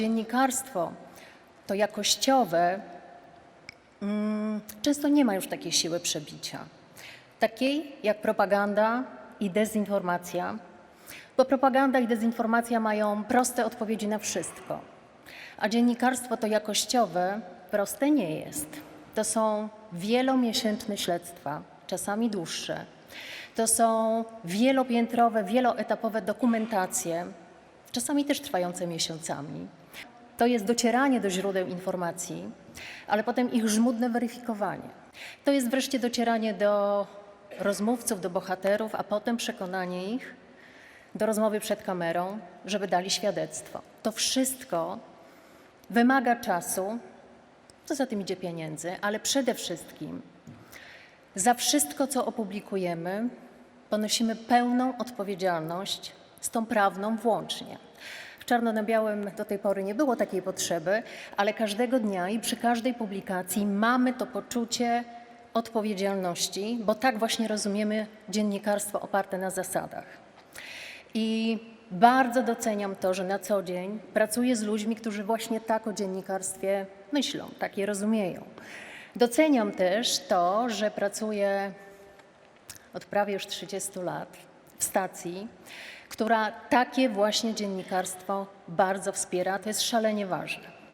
Dziennikarstwo to jakościowe mm, często nie ma już takiej siły przebicia. Takiej jak propaganda i dezinformacja, bo propaganda i dezinformacja mają proste odpowiedzi na wszystko. A dziennikarstwo to jakościowe proste nie jest. To są wielomiesięczne śledztwa, czasami dłuższe. To są wielopiętrowe, wieloetapowe dokumentacje, czasami też trwające miesiącami. To jest docieranie do źródeł informacji, ale potem ich żmudne weryfikowanie. To jest wreszcie docieranie do rozmówców, do bohaterów, a potem przekonanie ich do rozmowy przed kamerą, żeby dali świadectwo. To wszystko wymaga czasu, co za tym idzie pieniędzy, ale przede wszystkim za wszystko, co opublikujemy, ponosimy pełną odpowiedzialność, z tą prawną włącznie. W czarno na białym do tej pory nie było takiej potrzeby, ale każdego dnia i przy każdej publikacji mamy to poczucie odpowiedzialności, bo tak właśnie rozumiemy dziennikarstwo oparte na zasadach. I bardzo doceniam to, że na co dzień pracuję z ludźmi, którzy właśnie tak o dziennikarstwie myślą, tak je rozumieją. Doceniam też to, że pracuję od prawie już 30 lat w stacji, która takie właśnie dziennikarstwo bardzo wspiera. To jest szalenie ważne.